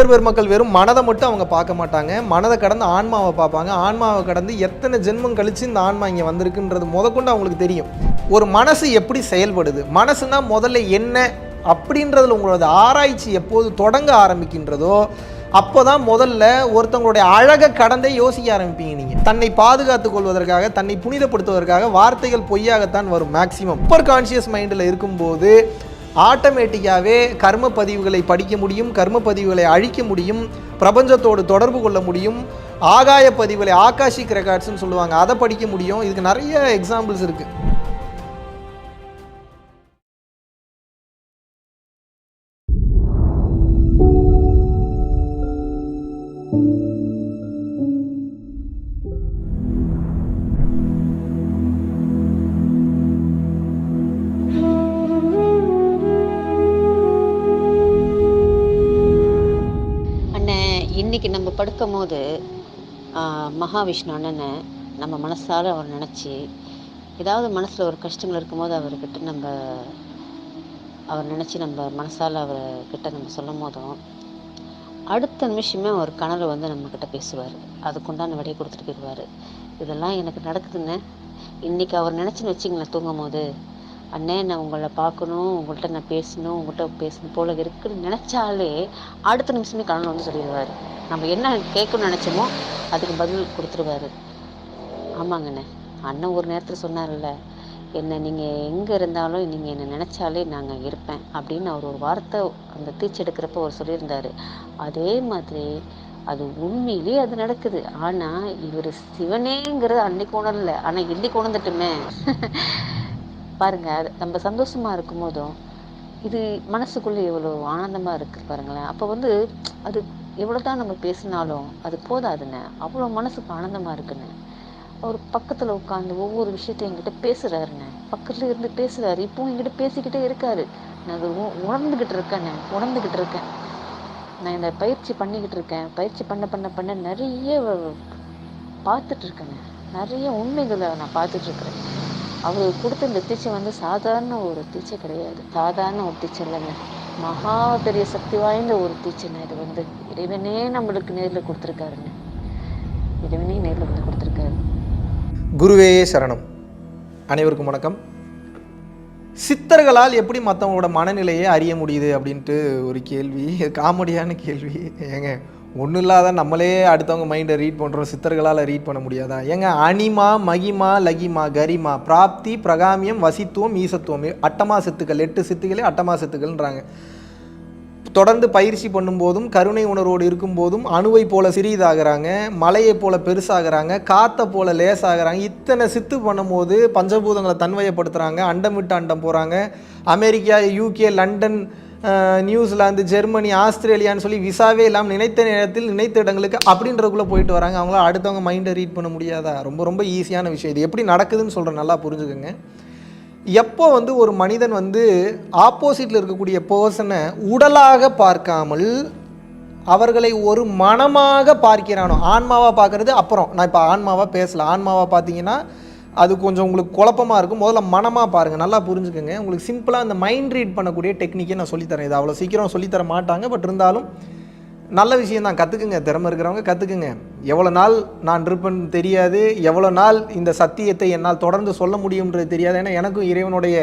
சித்தர் பெருமக்கள் வெறும் மனதை மட்டும் அவங்க பார்க்க மாட்டாங்க. மனதை கடந்து ஆன்மாவை பார்ப்பாங்க. ஆன்மாவை கடந்து எத்தனை ஜென்மம் கழிச்சு இந்த ஆன்மா இங்கே வந்திருக்குன்றது முதற்கொண்டு அவங்களுக்கு தெரியும். ஒரு மனசு எப்படி செயல்படுது? மனசுனா முதல்ல என்ன அப்படின்றதுல உங்களோட ஆராய்ச்சி எப்போது தொடங்க ஆரம்பிக்கின்றதோ அப்போ தான் முதல்ல ஒருத்தவங்களுடைய அழகை கடந்தே யோசிக்க ஆரம்பிப்பீங்க நீங்கள் தன்னை பாதுகாத்துக் கொள்வதற்காக தன்னை புனிதப்படுத்துவதற்காக வார்த்தைகள் பொய்யாகத்தான் வரும் மேக்சிமம் சூப்பர் கான்ஷியஸ் மைண்டில் இருக்கும்போது ஆட்டோமேட்டிக்காகவே கர்ம பதிவுகளை படிக்க முடியும் கர்ம பதிவுகளை அழிக்க முடியும் பிரபஞ்சத்தோடு தொடர்பு கொள்ள முடியும். ஆகாய பதிவுகளை ஆகாஷிக் ரெக்கார்ட்ஸ்னு சொல்லுவாங்க. அதை படிக்க முடியும். இதுக்கு நிறைய எக்ஸாம்பிள்ஸ் இருக்குது படுக்கும் போது மகாவிஷ்ணு அண்ணனை நம்ம மனசார அவர் நினச்சி ஏதாவது மனசில் ஒரு கஷ்டங்கள் இருக்கும்போது அவர்கிட்ட நம்ம அவர் நினச்சி நம்ம மனசால் அவர்கிட்ட நம்ம சொல்லும் போதும் அடுத்த நிமிஷமே அவர் கனவு வந்து நம்மக்கிட்ட பேசுவார். அதுக்குண்டான விடையை கொடுத்துட்டு போயிடுவார் இதெல்லாம் எனக்கு நடக்குதுங்க. இன்றைக்கி அவர் நினச்சின்னு வச்சிங்களேன் தூங்கும் போது அண்ணே நான் உங்களை பார்க்கணும் உங்கள்கிட்ட நான் பேசணும் உங்கள்கிட்ட பேசணும் போல இருக்குன்னு நினச்சாலே அடுத்த நிமிஷமே கனவு வந்து சொல்லிடுவார். நம்ம என்ன கேட்கணும்னு நினச்சோமோ அதுக்கு பதில் கொடுத்துருவாரு. ஆமாங்கண்ணே அண்ணன் ஒரு நேரத்தில் சொன்னார்ல என்னை நீங்கள் எங்கே இருந்தாலும் நீங்கள் என்னை நினச்சாலே நாங்கள் இருப்பேன் அப்படின்னு அவர் ஒரு வார்த்தை அந்த தீச்சு எடுக்கிறப்ப அவர் சொல்லியிருந்தார். அதே மாதிரி அது உண்மையிலேயே அது நடக்குது. ஆனால் இவர் சிவனேங்கிறது அன்னைக்கு உணரல. ஆனால் இன்னைக்கு உணர்ந்துட்டுமே. பாருங்க நம்ம சந்தோஷமாக இருக்கும் போதும் இது மனசுக்குள்ளே எவ்வளோ ஆனந்தமாக இருக்குது பாருங்களேன். அப்போ வந்து அது எவ்வளோ தான் நம்ம பேசினாலும் அது போதாதுண்ணே அவ்வளோ மனசுக்கு ஆனந்தமாக இருக்குண்ணே அவர் பக்கத்தில் உட்காந்து ஒவ்வொரு விஷயத்தையும் என்கிட்ட பேசுகிறாருண்ணே பக்கத்தில் இருந்து பேசுகிறாரு இப்போவும் என்கிட்ட பேசிக்கிட்டே இருக்காரு. நான் அது உணர்ந்துக்கிட்டு இருக்கேண்ணே உணர்ந்துக்கிட்டு இருக்கேன். நான் இந்த பயிற்சி பண்ணிக்கிட்டு இருக்கேன். பயிற்சி பண்ண பண்ண பண்ண நிறைய பார்த்துட்டு நிறைய உண்மைகளை நான் பார்த்துட்ருக்குறேன் அவருக்கு அவர் கொடுத்த இந்த டீச்சர் வந்து சாதாரண ஒரு டீச்சர் கிடையாது. சாதாரண ஒரு டீச்சர் இல்லைங்க. மகா பெரிய சக்தி வாய்ந்த ஒரு டீச்சர்ங்க இது வந்து. இறைவனே நம்மளுக்கு நேரில் கொடுத்துருக்காருங்க. இறைவனே நேரில் வந்து கொடுத்துருக்காரு. குருவே சரணம். அனைவருக்கும் வணக்கம். சித்தர்களால் எப்படி மற்றவங்களோட மனநிலையை அறிய முடியுது அப்படின்ட்டு ஒரு கேள்வி காமெடியான கேள்வி. ஏங்க ஒன்றும் இல்லாத நம்மளே அடுத்தவங்க மைண்டை ரீட் பண்ணுறோம் சித்தர்களால் ரீட் பண்ண முடியாதா? ஏங்க அனிமா மகிமா லகிமா கரிமா பிராப்தி பிரகாமியம் வசித்துவம் ஈசத்துவம் அட்டமா சித்துக்கள் எட்டு சித்துக்களே அட்டமா சித்துக்கள்ன்றாங்க. தொடர்ந்து பயிற்சி பண்ணும்போதும் கருணை உணர்வோடு இருக்கும்போதும் அணுவை போல சிறியதாகிறாங்க மலையை போல பெருசாகிறாங்க காற்றை போல லேசாகிறாங்க. இத்தனை சித்து பண்ணும்போது பஞ்சபூதங்களை தன்வயப்படுத்துகிறாங்க அண்டம் விட்டு அண்டம் போகிறாங்க America UK London New Zealand Germany ஆஸ்திரேலியான்னு சொல்லி விசாவே இல்லாமல் நினைத்த நேரத்தில் நினைத்த இடங்களுக்கு அப்படின்றதுக்குள்ளே போயிட்டு வராங்க. அவங்கள அடுத்தவங்க மைண்டை ரீட் பண்ண முடியாதா? ரொம்ப ரொம்ப ஈஸியான விஷயம் இது. எப்படி நடக்குதுன்னு சொல்கிறேன் நல்லா புரிஞ்சுக்கோங்க. எப்போ வந்து ஒரு மனிதன் வந்து ஆப்போசிட்டில் இருக்கக்கூடிய பர்சனை உடலாக பார்க்காமல் அவர்களை ஒரு மனமாக பார்க்கிறானோ? ஆன்மாவாக பார்க்குறது அப்புறம். நான் இப்போ ஆன்மாவாக பேசலை. ஆன்மாவாக பார்த்தீங்கன்னா அது கொஞ்சம் உங்களுக்கு குழப்பமாக இருக்கும். முதல்ல மனமாக பாருங்கள் நல்லா புரிஞ்சுக்கோங்க. உங்களுக்கு சிம்பிளாக இந்த மைண்ட் ரீட் பண்ணக்கூடிய டெக்னிக்கை நான் சொல்லித்தரேன். இது அவ்வளோ சீக்கிரம் சொல்லித்தர மாட்டாங்க. பட் இருந்தாலும் நல்ல விஷயம் தான். கற்றுக்குங்க திறமை இருக்கிறவங்க கற்றுக்குங்க எவ்வளோ நாள் நான் இருப்பேன்னு தெரியாது. எவ்வளோ நாள் இந்த சத்தியத்தை என்னால் தொடர்ந்து சொல்ல முடியும்ன்றது தெரியாது. ஏன்னா எனக்கும் இறைவனுடைய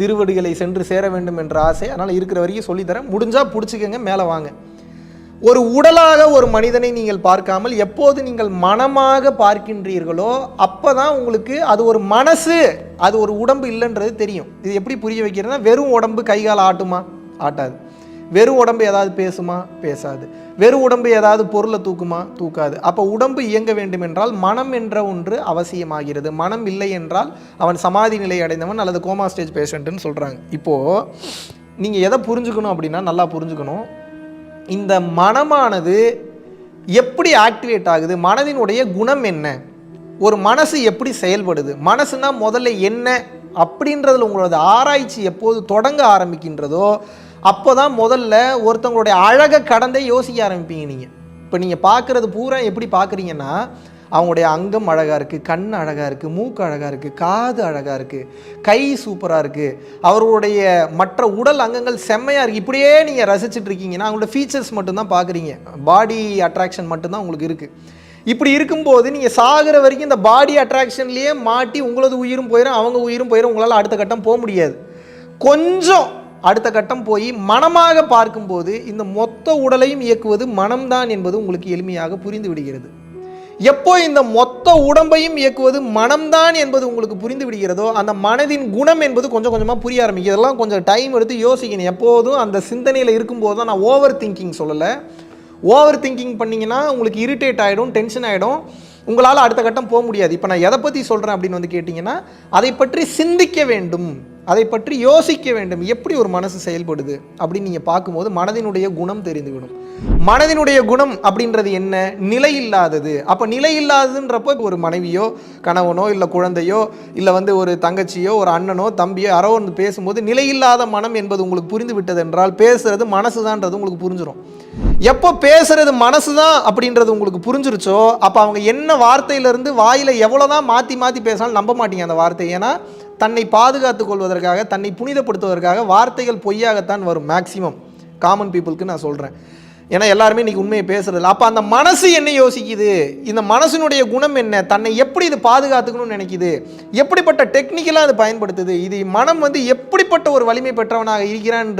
திருவடிகளை சென்று சேர வேண்டும் என்ற ஆசை. அதனால் இருக்கிற வரைக்கும் சொல்லித்தரேன். முடிஞ்சால் பிடிச்சிக்கங்க. மேலே வாங்க. ஒரு உடலாக ஒரு மனிதனை நீங்கள் பார்க்காமல் எப்போது நீங்கள் மனமாக பார்க்கின்றீர்களோ அப்போ தான் உங்களுக்கு அது ஒரு மனசு அது ஒரு உடம்பு இல்லைன்றது தெரியும். இது எப்படி புரிய வைக்கிறதுனா வெறும் உடம்பு கை கால் ஆட்டுமா? ஆட்டாது. வெறும் உடம்பு ஏதாவது பேசுமா? பேசாது. வெறும் உடம்பு ஏதாவது பொருளை தூக்குமா? தூக்காது. அப்போ உடம்பு இயங்க வேண்டும் என்றால் மனம் என்ற ஒன்று அவசியமாகிறது. மனம் இல்லை என்றால் அவன் சமாதி நிலை அடைந்தவன் அல்லது கோமா ஸ்டேஜ் பேஷண்ட்டுன்னு சொல்கிறாங்க இப்போது நீங்கள் எதை புரிஞ்சுக்கணும் அப்படின்னா நல்லா புரிஞ்சுக்கணும். இந்த மனமானது எப்படி ஆக்டிவேட் ஆகுது? மனதினுடைய குணம் என்ன? ஒரு மனசு எப்படி செயல்படுது? மனசுனா முதல்ல என்ன? அப்படின்றதுல உங்களோட ஆராய்ச்சி எப்போது தொடங்க ஆரம்பிக்கின்றதோ அப்போ தான் முதல்ல ஒருத்தவங்களுடைய அழகை கடந்தே யோசிக்க ஆரம்பிப்பீங்க நீங்கள் இப்போ நீங்கள் பார்க்குறது பூரா எப்படி பார்க்குறீங்கன்னா அவங்களுடைய அங்கம் அழகாக இருக்குது கண் அழகாக இருக்குது மூக்கு அழகாக இருக்குது காது அழகாக இருக்குது கை சூப்பராக இருக்குது அவர்களுடைய மற்ற உடல் அங்கங்கள் செம்மையாக இருக்குது இப்படியே நீங்கள் ரசிச்சுட்டு இருக்கீங்கன்னா அவங்களோட ஃபீச்சர்ஸ் மட்டும்தான் பார்க்குறீங்க. பாடி அட்ராக்ஷன் மட்டும்தான் உங்களுக்கு இருக்குது இப்படி இருக்கும்போது நீங்கள் சாகிற வரைக்கும் இந்த பாடி அட்ராக்ஷன்லேயே மாட்டி உங்களது உயிரும் போயிடும் அவங்க உயிரும் போயிடும் உங்களால் அடுத்த கட்டம் போக முடியாது. கொஞ்சம் அடுத்த கட்டம் போய் மனமாக பார்க்கும்போது இந்த மொத்த உடலையும் இயக்குவது மனம்தான் என்பது உங்களுக்கு எளிமையாக புரிந்து விடுகிறது. எப்போ இந்த மொத்த உடம்பையும் இயக்குவது மனம்தான் என்பது உங்களுக்கு புரிந்து விடுகிறதோ அந்த மனதின் குணம் என்பது கொஞ்சம் கொஞ்சமாக புரிய ஆரம்பிக்கும். இதெல்லாம் கொஞ்சம் டைம் எடுத்து யோசிக்கணும். எப்போதும் அந்த சிந்தனையில் இருக்கும்போது தான் நான் ஓவர் திங்கிங் சொல்லலை. ஓவர் திங்கிங் பண்ணிங்கன்னா உங்களுக்கு இரிட்டேட் ஆகிடும் டென்ஷன் ஆகிடும் உங்களால் அடுத்த கட்டம் போக முடியாது. இப்போ நான் எதை பற்றி சொல்கிறேன் அப்படின்னு வந்து கேட்டிங்கன்னா அதை பற்றி சிந்திக்க வேண்டும். அதை பற்றி யோசிக்க வேண்டும். எப்படி ஒரு மனசு செயல்படுது அப்படின்னு நீங்கள் பார்க்கும்போது மனதினுடைய குணம் தெரிந்துவிடும். மனதினுடைய குணம் அப்படின்றது என்ன? நிலை இல்லாதது. அப்போ நிலை இல்லாததுன்றப்போ இப்போ ஒரு மனைவியோ கணவனோ இல்லை குழந்தையோ இல்லை வந்து ஒரு தங்கச்சியோ ஒரு அண்ணனோ தம்பியோ யாரோ வந்து பேசும்போது நிலையில்லாத மனம் என்பது உங்களுக்கு புரிந்து விட்டது என்றால் பேசுறது மனசுதான்றது உங்களுக்கு புரிஞ்சிடும் எப்போ பேசுறது மனசு தான் அப்படின்றது உங்களுக்கு புரிஞ்சிருச்சோ அப்போ அவங்க என்ன வார்த்தையிலேருந்து வாயில் எவ்வளோதான் மாற்றி மாற்றி பேசினாலும் நம்ப மாட்டீங்க அந்த வார்த்தையை. ஏன்னா தன்னை பாதுகாத்து கொள்வதற்காக தன்னை புனிதப்படுத்துவதற்காக வார்த்தைகள் பொய்யாகத்தான் வரும் மேக்சிமம் காமன் பீப்புளுக்கு நான் சொல்கிறேன் ஏன்னா எல்லாருமே இன்றைக்கி உண்மையை பேசுறதில்ல. அப்போ அந்த மனசு என்ன யோசிக்குது? இந்த மனசினுடைய குணம் என்ன? தன்னை எப்படி இது பாதுகாத்துக்கணும்னு நினைக்குது? எப்படிப்பட்ட டெக்னிக்கலாக அது பயன்படுத்துது? இது மனம் வந்து எப்படிப்பட்ட ஒரு வலிமை பெற்றவனாக இருக்கிறான்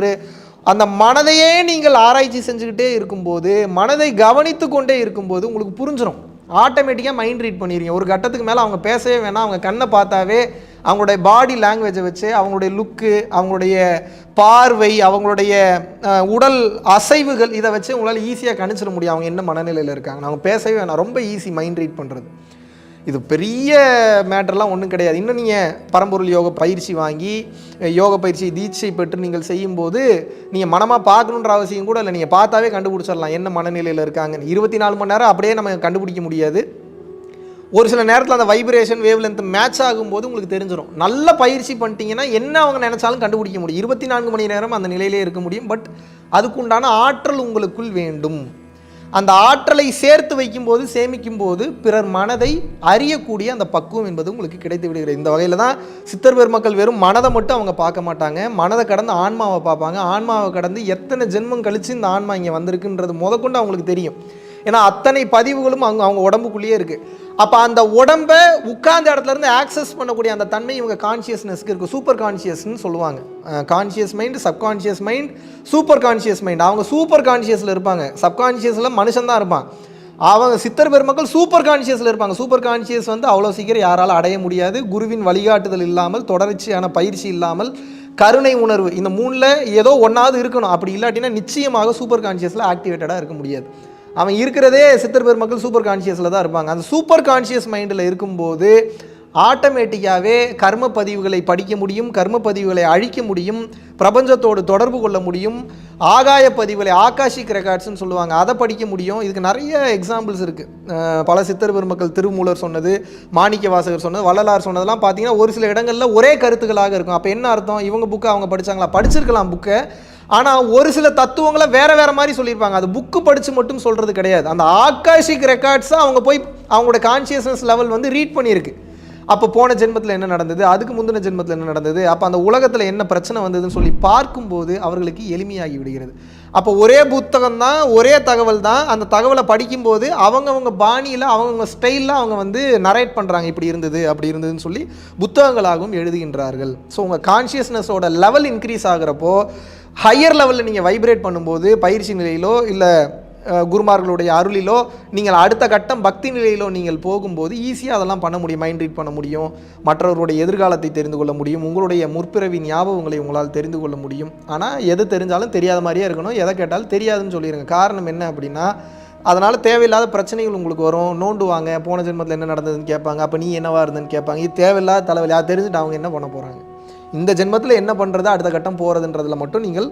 அந்த மனதையே நீங்கள் ஆராய்ச்சி செஞ்சுக்கிட்டே இருக்கும்போது மனதை கவனித்து கொண்டே இருக்கும்போது உங்களுக்கு புரிஞ்சிடும் ஆட்டோமேட்டிக்காக மைண்ட் ரீட் பண்ணிடுறீங்க ஒரு கட்டத்துக்கு மேலே அவங்க பேசவே வேணாம். அவங்க கண்ணை பார்த்தாவே அவங்களுடைய பாடி லாங்குவேஜை வச்சு அவங்களுடைய லுக்கு அவங்களுடைய பார்வை அவங்களுடைய உடல் அசைவுகள் இதை வச்சு உங்களால் ஈஸியாக கணிச்சிட முடியும். அவங்க என்ன மனநிலையில் இருக்காங்க அவங்க பேசவே வேணாம். ரொம்ப ஈஸி மைண்ட் ரீட் பண்ணுறது இது பெரிய மேட்டர்லாம் ஒன்றும் கிடையாது. இன்னும் நீங்கள் பரம்பொருள் யோக பயிற்சி வாங்கி யோக பயிற்சி தீட்சை பெற்று நீங்கள் செய்யும்போது நீங்கள் மனமாக பார்க்கணுன்ற அவசியம் கூட இல்லை. நீங்கள் பார்த்தாவே கண்டுபிடிச்சிடலாம். என்ன மனநிலையில் இருக்காங்கன்னு. இருபத்தி நாலு மணி நேரம் அப்படியே நம்ம கண்டுபிடிக்க முடியாது. ஒரு சில நேரத்தில் அந்த வைப்ரேஷன் வேவ் லென்த் மேட்ச் ஆகும்போது உங்களுக்கு தெரிஞ்சிடும் நல்ல பயிற்சி பண்ணிட்டீங்கன்னா என்ன அவங்க நினச்சாலும் கண்டுபிடிக்க முடியும். இருபத்தி நான்கு மணி நேரம் அந்த நிலையிலே இருக்க முடியும். பட் அதுக்குண்டான ஆற்றல் உங்களுக்குள் வேண்டும். அந்த ஆற்றலை சேர்த்து வைக்கும்போது சேமிக்கும்போது பிறர் மனதை அறியக்கூடிய அந்த பக்குவம் என்பது உங்களுக்கு கிடைத்து விடுகிறது. இந்த வகையில் தான் சித்தர் பெருமக்கள் வெறும் மனதை மட்டும் அவங்க பார்க்க மாட்டாங்க. மனதை கடந்து ஆன்மாவை பார்ப்பாங்க. ஆன்மாவை கடந்து எத்தனை ஜென்மம் கழித்து இந்த ஆன்மா இங்கே வந்திருக்குன்றது முதற்கொண்டு அவங்களுக்கு தெரியும். ஏன்னா அத்தனை பதிவுகளும் அவங்க அவங்க உடம்புக்குள்ளேயே இருக்குது அப்போ அந்த உடம்பை உட்கார்ந்த இடத்துல இருந்து ஆக்சஸ் பண்ணக்கூடிய அந்த தன்மை இவங்க கான்ஷியஸ்னஸ்க்கு இருக்குது சூப்பர் கான்ஷியஸ்னு சொல்லுவாங்க. Conscious mind subconscious mind super conscious mind அவங்க சூப்பர் கான்ஷியஸில் இருப்பாங்க. சப்கான்ஷியஸில் மனுஷன் தான் இருப்பான். அவங்க சித்தர் பெருமக்கள் சூப்பர் கான்ஷியஸில் இருப்பாங்க. சூப்பர் கான்ஷியஸ் வந்து அவ்வளோ சீக்கிரம் யாரால் அடைய முடியாது. குருவின் வழிகாட்டுதல் இல்லாமல் தொடர்ச்சியான பயிற்சி இல்லாமல் கருணை உணர்வு. இந்த மூணில் ஏதோ ஒன்றாவது இருக்கணும். அப்படி இல்லாட்டினா நிச்சயமாக சூப்பர் கான்ஷியஸில் ஆக்டிவேட்டடாக இருக்க முடியாது. அவன் இருக்கிறதே சித்தர் பெருமக்கள் சூப்பர் கான்ஷியஸில் தான் இருப்பாங்க. அந்த சூப்பர் கான்ஷியஸ் மைண்டில் இருக்கும்போது ஆட்டோமேட்டிக்காகவே கர்ம பதிவுகளை படிக்க முடியும் கர்ம பதிவுகளை அழிக்க முடியும் பிரபஞ்சத்தோடு தொடர்பு கொள்ள முடியும் ஆகாய பதிவுகளை ஆகாஷிக் ரெக்கார்ட்ஸ்னு சொல்லுவாங்க. அதை படிக்க முடியும். இதுக்கு நிறைய எக்ஸாம்பிள்ஸ் இருக்குது பல சித்தர் பெருமக்கள் திருமூலர் சொன்னது மாணிக்க வாசகர் சொன்னது வள்ளலார் சொன்னதெல்லாம் பார்த்தீங்கன்னா ஒரு சில இடங்களில் ஒரே கருத்துக்களாக இருக்கும். அப்போ என்ன அர்த்தம்? இவங்க புக்கை அவங்க படிச்சாங்களா? படிச்சிருக்கலாம் புக்கை ஆனால் ஒரு சில தத்துவங்களை வேறு வேறு மாதிரி சொல்லியிருப்பாங்க. அது புக்கு படித்து மட்டும் சொல்கிறது கிடையாது. அந்த ஆகாஷிக் ரெக்கார்ட்ஸை அவங்க போய் அவங்களோட கான்சியஸ்னஸ் லெவல் வந்து ரீட் பண்ணியிருக்கு. அப்போ போன ஜென்மத்தில் என்ன நடந்தது? அதுக்கு முந்தின ஜென்மத்தில் என்ன நடந்தது? அப்போ அந்த உலகத்தில் என்ன பிரச்சனை வந்ததுன்னு சொல்லி பார்க்கும்போது அவர்களுக்கு எளிமையாகி விடுகிறது. அப்போ ஒரே புத்தகம் தான் ஒரே தகவல் தான் அந்த தகவலை படிக்கும்போது அவங்கவுங்க பாணியில் அவங்கவுங்க ஸ்டைலில் அவங்க வந்து நரேட் பண்ணுறாங்க இப்படி இருந்தது அப்படி இருந்ததுன்னு சொல்லி புத்தகங்களாகவும் எழுதுகின்றார்கள். ஸோ உங்கள் கான்ஷியஸ்னஸோட லெவல் இன்க்ரீஸ் ஆகிறப்போ ஹையர் லெவலில் நீங்கள் வைப்ரேட் பண்ணும்போது பயிற்சி நிலையிலோ இல்லை குருமார்களுடைய அருளிலோ நீங்கள் அடுத்த கட்டம் பக்தி நிலையிலோ நீங்கள் போகும்போது ஈஸியாக அதெல்லாம் பண்ண முடியும் மைண்ட் ரீட் பண்ண முடியும் மற்றவர்களுடைய எதிர்காலத்தை தெரிந்து கொள்ள முடியும் உங்களுடைய முற்பிறவி ஞாபகங்களை உங்களால் தெரிந்து கொள்ள முடியும். ஆனால் எது தெரிஞ்சாலும் தெரியாத மாதிரியே இருக்கணும் எதை கேட்டாலும் தெரியாதுன்னு சொல்லிடுங்க காரணம் என்ன அப்படின்னா அதனால் தேவையில்லாத பிரச்சனைகள் உங்களுக்கு வரும். நோண்டுவாங்க போன ஜென்மத்தில் என்ன நடந்ததுன்னு கேட்பாங்க அப்போ நீ என்னவா இருந்ததுன்னு கேட்பாங்க. இது தேவையில்லாத தலைவலி அதை தெரிஞ்சுட்டு அவங்க என்ன பண்ண போகிறாங்க இந்த ஜென்மத்தில் என்ன பண்ணுறது அடுத்த கட்டம் போகிறதுன்றதில் மட்டும் நீங்கள்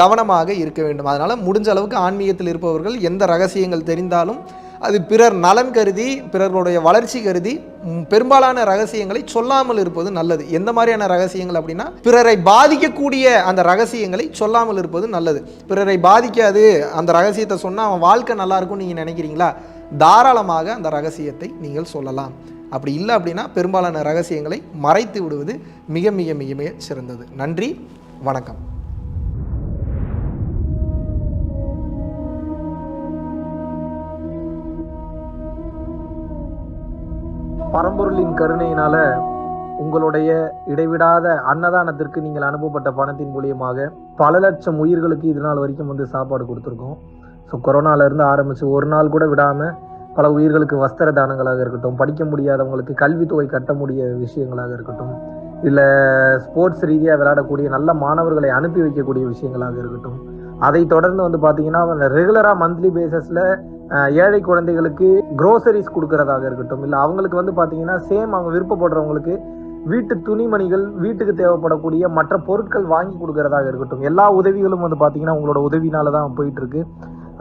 கவனமாக இருக்க வேண்டும். அதனால் முடிஞ்ச அளவுக்கு ஆன்மீகத்தில் இருப்பவர்கள் எந்த ரகசியங்கள் தெரிந்தாலும் அது பிறர் நலன் கருதி பிறர்களுடைய வளர்ச்சி கருதி பெரும்பாலான ரகசியங்களை சொல்லாமல் இருப்பது நல்லது. எந்த மாதிரியான ரகசியங்கள் அப்படின்னா பிறரை பாதிக்கக்கூடிய அந்த ரகசியங்களை சொல்லாமல் இருப்பது நல்லது. பிறரை பாதிக்காது அந்த ரகசியத்தை சொன்னால் அவன் வாழ்க்கை நல்லா இருக்கும்னு நீங்கள் நினைக்கிறீங்களா? தாராளமாக அந்த ரகசியத்தை நீங்கள் சொல்லலாம். அப்படி இல்லை அப்படின்னா பெரும்பாலான ரகசியங்களை மறைத்து விடுவது மிக மிக மிக மிக சிறந்தது. நன்றி வணக்கம். பரம்பொருளின் கருணையினால உங்களுடைய இடைவிடாத அன்னதானத்திற்கு நீங்கள் அனுப்பப்பட்ட பணத்தின் மூலியமாக பல லட்சம் உயிர்களுக்கு இது நாள் வரைக்கும் வந்து சாப்பாடு கொடுத்துருக்கோம். ஸோ கொரோனால ஆரம்பித்து ஒரு நாள் கூட விடாமல் பல உயிர்களுக்கு வஸ்திர தானங்களாக இருக்கட்டும் படிக்க முடியாதவங்களுக்கு கல்வித்தொகை கட்ட முடிய விஷயங்களாக இருக்கட்டும் இல்லை ஸ்போர்ட்ஸ் ரீதியாக விளையாடக்கூடிய நல்ல மாணவர்களை அனுப்பி வைக்கக்கூடிய விஷயங்களாக இருக்கட்டும் அதை தொடர்ந்து வந்து பார்த்தீங்கன்னா ரெகுலராக மந்த்லி பேசஸில் ஏழை குழந்தைகளுக்கு க்ரோசரிஸ் கொடுக்கறதாக இருக்கட்டும் இல்லை அவங்களுக்கு வந்து பார்த்தீங்கன்னா சேம் அவங்க விருப்பப்படுறவங்களுக்கு வீட்டு துணிமணிகள் வீட்டுக்கு தேவைப்படக்கூடிய மற்ற பொருட்கள் வாங்கி கொடுக்கறதாக இருக்கட்டும் எல்லா உதவிகளும் வந்து பார்த்தீங்கன்னா உங்களோட உதவினால தான் போயிட்டு இருக்கு.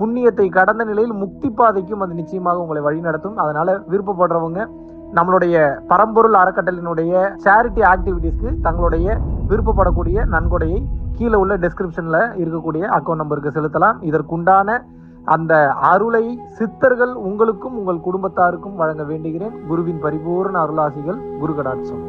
புண்ணியத்தை கடந்த நிலையில் முக்தி பாதைக்கும் அது நிச்சயமாக உங்களை வழிநடத்தும் அதனால விருப்பப்படுறவங்க நம்மளுடைய பரம்பொருள் அறக்கட்டளினுடைய சேரிட்டி ஆக்டிவிட்டீஸ்க்கு தங்களுடைய விருப்பப்படக்கூடிய நன்கொடையை கீழே உள்ள டெஸ்கிரிப்ஷன்ல இருக்கக்கூடிய அக்கௌண்ட் நம்பருக்கு செலுத்தலாம். இதற்குண்டான அந்த அருளை சித்தர்கள் உங்களுக்கும் உங்கள் குடும்பத்தாருக்கும் வழங்க வேண்டுகிறேன். குருவின் பரிபூர்ண அருளாசிகள் குரு கடாட்சம்